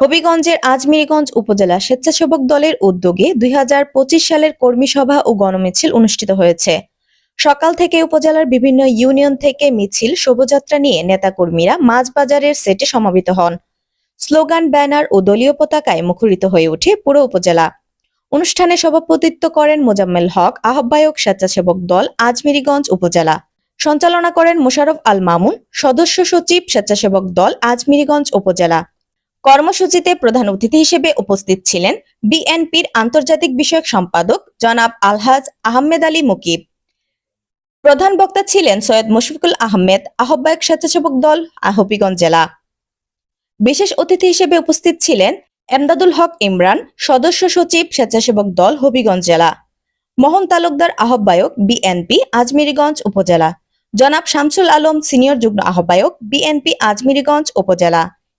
হবিগঞ্জের আজমিরিগঞ্জ উপজেলা স্বেচ্ছাসেবক দলের উদ্যোগে দুই হাজার পঁচিশ সালের কর্মী সভা ও গণমিছিল অনুষ্ঠিত হয়েছে। সকাল থেকে উপজেলার বিভিন্ন ইউনিয়ন থেকে মিছিল, শোভাযাত্রা নিয়ে নেতাকর্মীরা মাঝবাজারের সেটে সমাবেত হন। স্লোগান, ব্যানার ও দলীয় পতাকায় মুখরিত হয়ে ওঠে পুরো উপজেলা। অনুষ্ঠানে সভাপতিত্ব করেন মোজাম্মেল হক, আহ্বায়ক স্বেচ্ছাসেবক দল আজমিরিগঞ্জ উপজেলা। সঞ্চালনা করেন মোশাররফ আল মামুন, সদস্য সচিব স্বেচ্ছাসেবক দল আজমিরিগঞ্জ উপজেলা। কর্মসূচিতে প্রধান অতিথি হিসেবে উপস্থিত ছিলেন বিএনপির আন্তর্জাতিক বিষয়ক সম্পাদক জনাব আলহাজ আহমেদ আলী মুকিব। প্রধান বক্তা ছিলেন সৈয়দ মুশফিকুল আহমেদ, আহ্বায়ক স্বেচ্ছাসেবক দল হবিগঞ্জ জেলা। বিশেষ অতিথি হিসেবে উপস্থিত ছিলেন এমদাদুল হক ইমরান, সদস্য সচিব স্বেচ্ছাসেবক দল হবিগঞ্জ জেলা। মোহন তালুকদার আহ্বায়ক বিএনপি আজমিরিগঞ্জ উপজেলা। জনাব শামসুল আলম সিনিয়র যুগ্ম আহ্বায়ক বিএনপি আজমিরিগঞ্জ উপজেলা।